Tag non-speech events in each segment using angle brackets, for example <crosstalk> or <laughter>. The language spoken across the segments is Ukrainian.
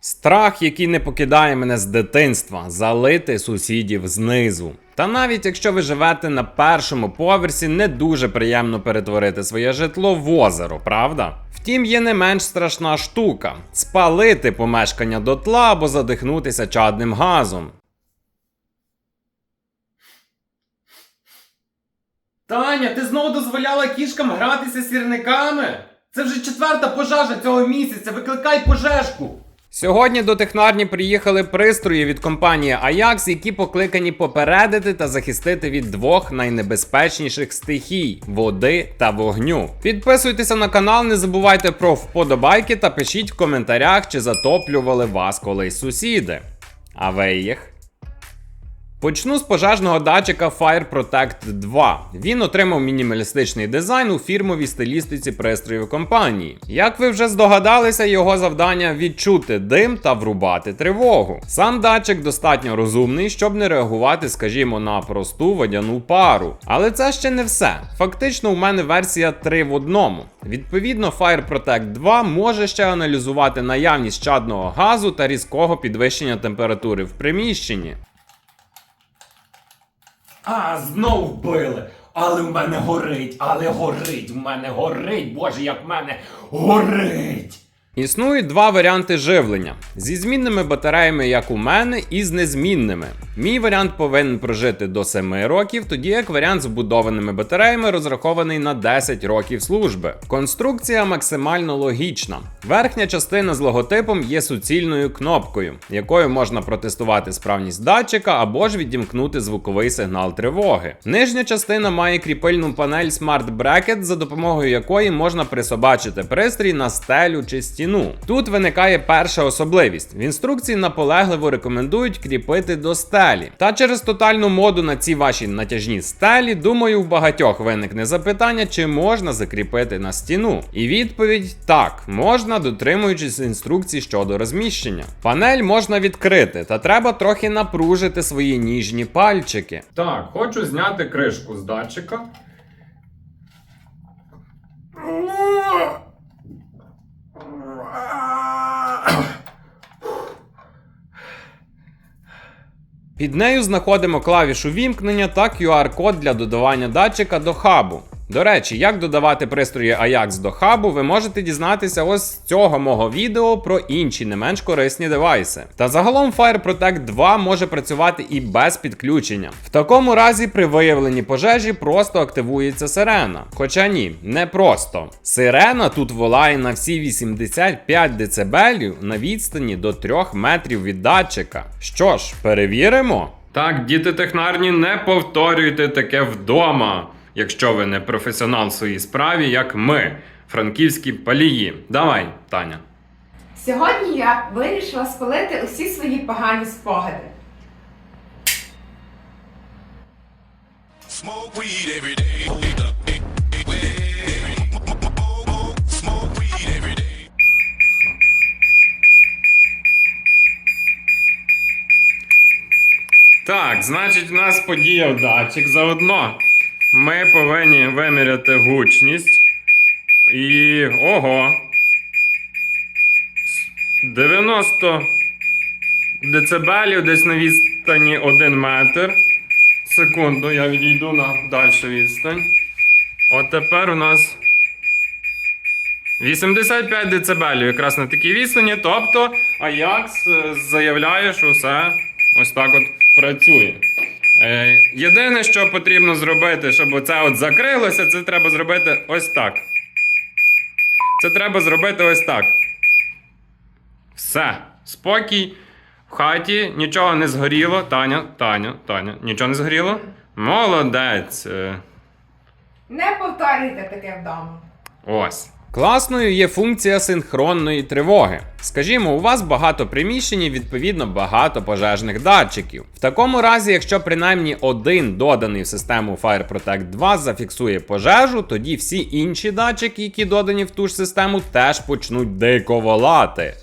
Страх, який не покидає мене з дитинства, залити сусідів знизу. Та навіть якщо ви живете на першому поверсі, не дуже приємно перетворити своє житло в озеро, правда? Втім, є не менш страшна штука спалити помешкання дотла або задихнутися чадним газом. Таня, ти знову дозволяла кішкам гратися сірниками? Це вже четверта пожежа цього місяця. Викликай пожежку. Сьогодні до технарні приїхали пристрої від компанії Ajax, які покликані попередити та захистити від двох найнебезпечніших стихій води та вогню. Підписуйтеся на канал, не забувайте про вподобайки та пишіть в коментарях, чи затоплювали вас колись сусіди. А ви їх? Почну з пожежного датчика Fire Protect 2. Він отримав мінімалістичний дизайн у фірмовій стилістиці пристроїв компанії. Як ви вже здогадалися, його завдання відчути дим та врубати тривогу. Сам датчик достатньо розумний, щоб не реагувати, скажімо, на просту водяну пару. Але це ще не все. Фактично, у мене версія 3 в одному. Відповідно, Fire Protect 2 може ще аналізувати наявність чадного газу та різкого підвищення температури в приміщенні. А, знов вбили. Але в мене горить, але горить, в мене горить, боже, як в мене горить. Існують два варіанти живлення: зі змінними батареями, як у мене, і з незмінними. Мій варіант повинен прожити до 7 років, тоді як варіант з вбудованими батареями розрахований на 10 років служби. Конструкція максимально логічна. Верхня частина з логотипом є суцільною кнопкою, якою можна протестувати справність датчика або ж відімкнути звуковий сигнал тривоги. Нижня частина має кріпильну панель Smart Bracket, за допомогою якої можна присобачити пристрій на стелю чи стіну. Тут виникає перша особливість: в інструкції наполегливо рекомендують кріпити до стелі. Та через тотальну моду на ці ваші натяжні стелі, думаю, в багатьох виникне запитання, чи можна закріпити на стіну. І відповідь так, можна, дотримуючись інструкцій щодо розміщення. Панель можна відкрити, та треба трохи напружити свої ніжні пальчики. Так, хочу зняти кришку з датчика. Під нею знаходимо клавішу вімкнення та QR-код для додавання датчика до хабу. До речі, як додавати пристрої Ajax до хабу, ви можете дізнатися ось з цього мого відео про інші не менш корисні девайси. Та загалом Fire Protect 2 може працювати і без підключення. В такому разі при виявленні пожежі просто активується сирена. Хоча ні, не просто. Сирена тут волає на всі 85 дБ на відстані до 3 метрів від датчика. Що ж, перевіримо? Так, діти технарні, не повторюйте таке вдома якщо ви не професіонал в своїй справі, як ми, франківські палії. Давай, Таня. Сьогодні я вирішила спалити усі свої погані спогади. Smoke weed every day. Так, значить, у нас подіяв датчик заодно. Ми повинні виміряти гучність. І. ого. 90 децибелів десь на відстані 1 метр. Секунду, я відійду на дальшу відстань. От тепер у нас 85 децибелів якраз на такій відстані. Тобто Аякс заявляє, що все ось так от працює. Е, єдине, що потрібно зробити, щоб оце от закрилося, це треба зробити ось так. Це треба зробити ось так. Все. Спокій. В хаті нічого не згоріло. Таня, Таня, Таня, нічого не згоріло? Молодець. Е, Не повторюйте таке вдома. Ось. Класною є функція синхронної тривоги. Скажімо, у вас багато приміщень і відповідно багато пожежних датчиків. В такому разі, якщо принаймні один доданий в систему Fire Protect 2 зафіксує пожежу, тоді всі інші датчики, які додані в ту ж систему, теж почнуть дико волати.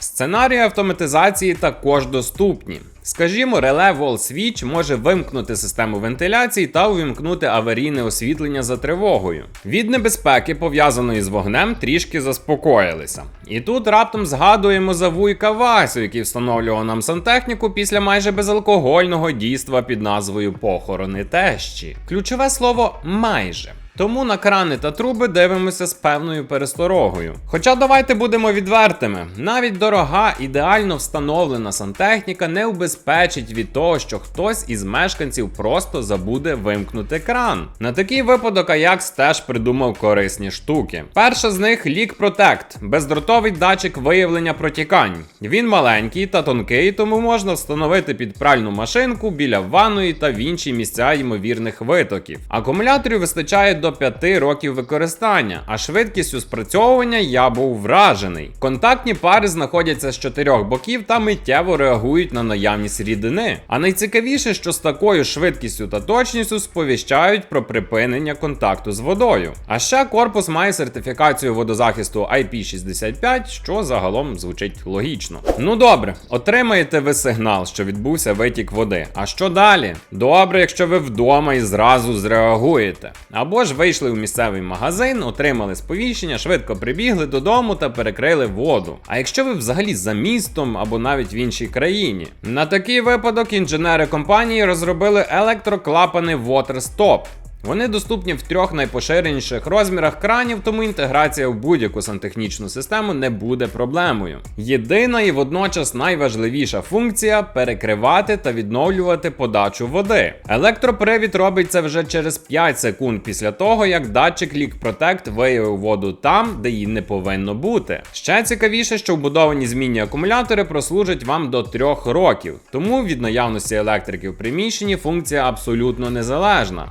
Сценарії автоматизації також доступні. Скажімо, реле Wall Switch може вимкнути систему вентиляції та увімкнути аварійне освітлення за тривогою. Від небезпеки, пов'язаної з вогнем, трішки заспокоїлися. І тут раптом згадуємо за вуйка Васю, який встановлював нам сантехніку після майже безалкогольного дійства під назвою похорони тещі. Ключове слово майже. Тому на крани та труби дивимося з певною пересторогою. Хоча давайте будемо відвертими, навіть дорога, ідеально встановлена сантехніка не убезпечить від того, що хтось із мешканців просто забуде вимкнути кран. На такий випадок Ajax теж придумав корисні штуки. Перша з них Leak Protect – бездротовий датчик виявлення протікань. Він маленький та тонкий, тому можна встановити під пральну машинку біля ванної та в інші місця ймовірних витоків. Акумуляторів вистачає до 5 років використання, а швидкістю спрацьовування я був вражений. Контактні пари знаходяться з чотирьох боків та миттєво реагують на наявність рідини. А найцікавіше, що з такою швидкістю та точністю сповіщають про припинення контакту з водою. А ще корпус має сертифікацію водозахисту IP65, що загалом звучить логічно. Ну добре, отримаєте ви сигнал, що відбувся витік води. А що далі? Добре, якщо ви вдома і зразу зреагуєте. Або ж вийшли у місцевий магазин, отримали сповіщення, швидко прибігли додому та перекрили воду. А якщо ви взагалі за містом або навіть в іншій країні? На такий випадок інженери компанії розробили електроклапани WaterStop. Вони доступні в трьох найпоширеніших розмірах кранів, тому інтеграція в будь-яку сантехнічну систему не буде проблемою. Єдина і водночас найважливіша функція перекривати та відновлювати подачу води. Електропривід робить це вже через 5 секунд після того, як датчик Leak Protect виявив воду там, де її не повинно бути. Ще цікавіше, що вбудовані змінні акумулятори прослужать вам до 3 років, тому від наявності електрики в приміщенні функція абсолютно незалежна.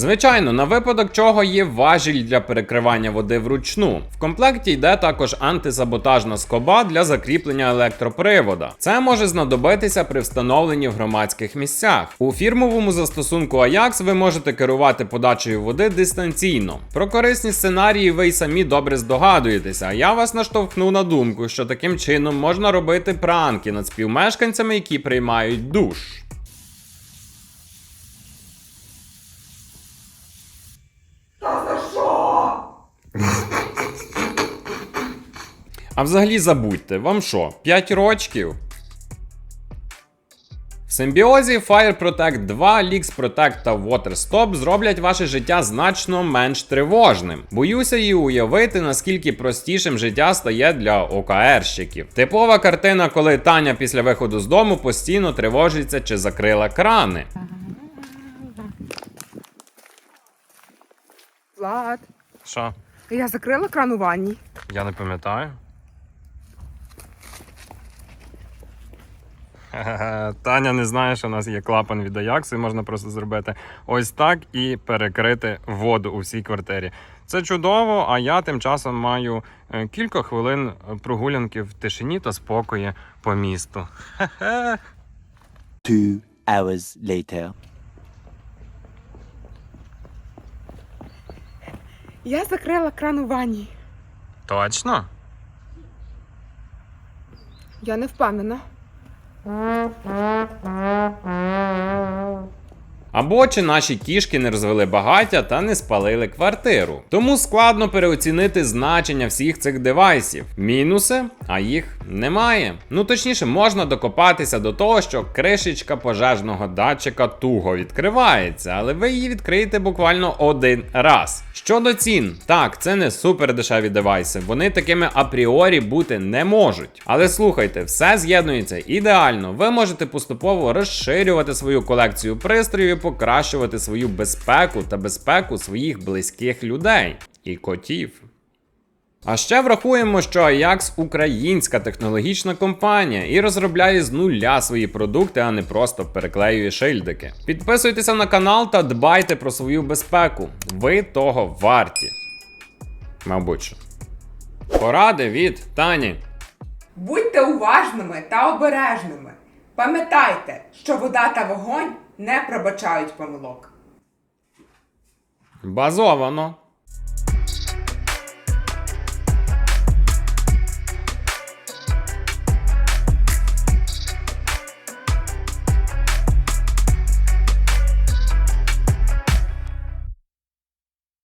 Звичайно, на випадок чого є важіль для перекривання води вручну. В комплекті йде також антисаботажна скоба для закріплення електропривода. Це може знадобитися при встановленні в громадських місцях. У фірмовому застосунку Ajax ви можете керувати подачею води дистанційно. Про корисні сценарії ви й самі добре здогадуєтеся, а я вас наштовхну на думку, що таким чином можна робити пранки над співмешканцями, які приймають душ. А взагалі забудьте, вам що, 5 рочків? В симбіозі Fire Protect 2, Leaks Protect та Water Stop зроблять ваше життя значно менш тривожним. Боюся і уявити, наскільки простішим життя стає для ОКРщиків. Типова картина, коли Таня після виходу з дому постійно тривожиться чи закрила крани. Влад, Що? я закрила кран у ванні. Я не пам'ятаю. <laughs> Таня не знає, що у нас є клапан від Аяксу, і можна просто зробити ось так і перекрити воду у всій квартирі. Це чудово, а я тим часом маю е, кілька хвилин прогулянки в тишині та спокої по місту. Two <laughs> hours later. Я закрила кран у ванні. Точно? Я не впевнена. Mm-hmm. Або чи наші кішки не розвели багаття та не спалили квартиру. Тому складно переоцінити значення всіх цих девайсів. Мінуси, а їх немає. Ну точніше, можна докопатися до того, що кришечка пожежного датчика туго відкривається, але ви її відкриєте буквально один раз. Щодо цін, так, це не супер дешеві девайси, вони такими апріорі бути не можуть. Але слухайте, все з'єднується ідеально. Ви можете поступово розширювати свою колекцію пристроїв, покращувати свою безпеку та безпеку своїх близьких людей і котів. А ще врахуємо, що Ajax українська технологічна компанія і розробляє з нуля свої продукти, а не просто переклеює шильдики. Підписуйтеся на канал та дбайте про свою безпеку. Ви того варті. Мабуть. Поради від Тані. Будьте уважними та обережними. Пам'ятайте, що вода та вогонь не пробачають помилок. Базовано.